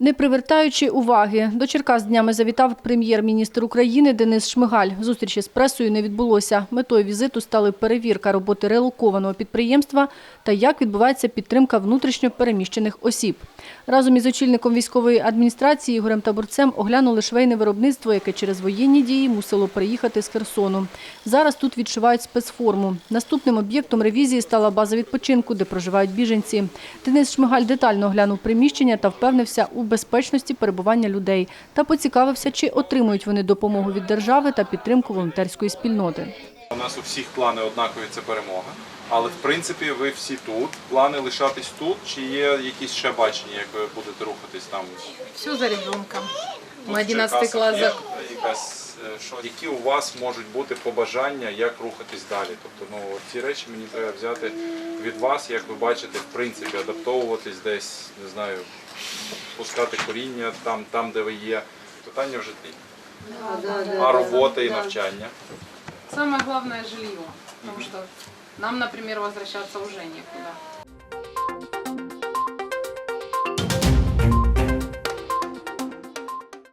Не привертаючи уваги, до Черкас днями завітав прем'єр-міністр України Денис Шмигаль. Зустрічі з пресою не відбулося. Метою візиту стали перевірка роботи релокованого підприємства та як відбувається підтримка внутрішньо переміщених осіб. Разом із очільником військової адміністрації Ігорем Таборцем оглянули швейне виробництво, яке через воєнні дії мусило приїхати з Херсону. Зараз тут відшивають спецформу. Наступним об'єктом ревізії стала база відпочинку, де проживають біженці. Денис Шмигаль детально оглянув приміщення та впевнився у безпечності перебування людей та поцікавився, чи отримують вони допомогу від держави та підтримку волонтерської спільноти. У нас у всіх плани однакові це перемога. Але в принципі ви всі тут. Плани лишатись тут, чи є якісь ще бачення, як ви будете рухатись там? Все за ребенком. Мы 11 Черкасах є за... якась, е, що, які у вас можуть бути побажання, як рухатись далі? Тобто, ну ці речі мені треба взяти від вас, як ви бачите, в принципі, адаптовуватись десь, не знаю, пускати коріння там, там де ви є. Питання в житті. А робота і навчання. Самое главное жилье. Потому что нам, например, возвращаться уже некуда.